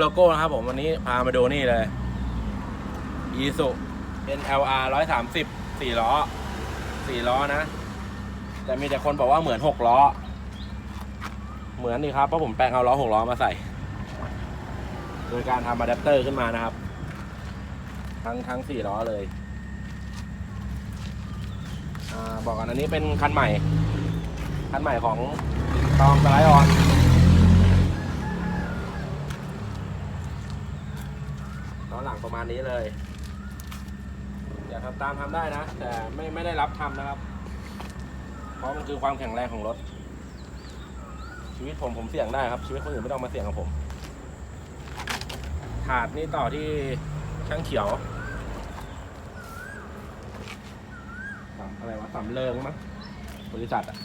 โลโก้นะครับผมวันนี้พามาดูนี่เลย e s u NLR 130 4ล้อ4ล้อนะ แต่มีแต่คนบอกว่าเหมือน6ล้อ เหมือนนี่ครับเพราะผมแปลงเอาล้อ6ล้อมาใส่ โดยการทำอะแดปเตอร์ขึ้นมานะครับ ทั้งทั้ง4ล้อเลยอบอกกันอันนี้เป็นคันใหม่ คันใหม่ของตองสไลด์ออน ตอนหลังประมา ณนี้เลย อยากทำตามทำได้นะ แต่ไม่ไม่ได้รับทำนะครับ เพราะมันคือความแข็งแรงของรถ ชีวิตผมผมเสี่ยงได้ครับ ชีวิตคนอื่นไม่ต้องมาเสี่ยงกับผม ถาดนี่ต่อที่ช่างเขียวสำอะไรวะสำเริงมั้งบริษัทอะ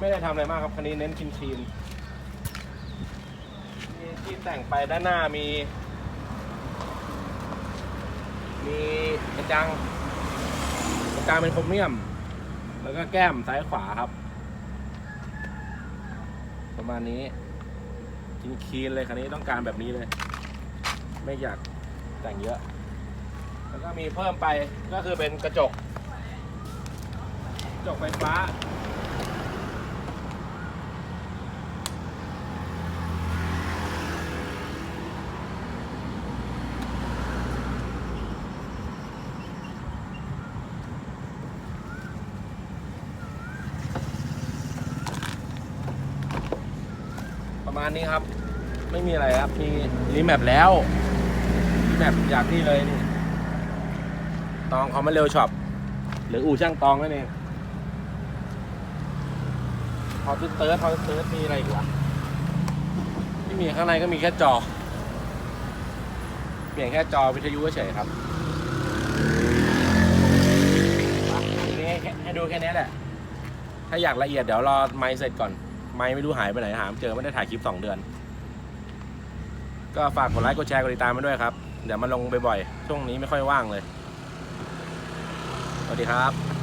ไม่ได้ทำอะไรมากครับคันนี้เน้นคินคีนๆมีที่ แต่งไปด้านหน้ามี มีกระจังกระจังเป็นโครเมียม แล้วก็แก้มซ้ายขวาครับ ประมาณนี้กินคีนเลยคันนี้ต้องการแบบนี้เลย ไม่อยากแต่งเยอะ แล้วก็มีเพิ่มไปก็คือเป็นกระจก กระจกไฟฟ้า ประมาณนี้ครับ ไม่มีอะไรครับ มีรีแมปแล้วรีแมปอยากนี่เลยนี่ ตองเขามาเร็วช็อป หรืออู่ช่างตองนั่นเองพอตึ๊ดเติร์ดพอตึ๊ดเติร์ดมีอะไรอีกวะไม่มีข้างในก็มีแค่จอ เปลี่ยนแค่จอวิทยุเฉยครับนี้ให้ให้ดูแค่นี้แหละ ถ้าอยากละเอียดเดี๋ยวรอไมค์เสร็จก่อน ไมค์ไม่รู้หายไปไหนหาไม่เจอไม่ได้ถ่ายคลิป2เดือน ก็ฝากกดไลค์กดแชร์กดติดตามมาด้วยครับ เดี๋ยวมาลงบ่อยๆช่วงนี้ไม่ค่อยว่างเลยสวัสดีครับ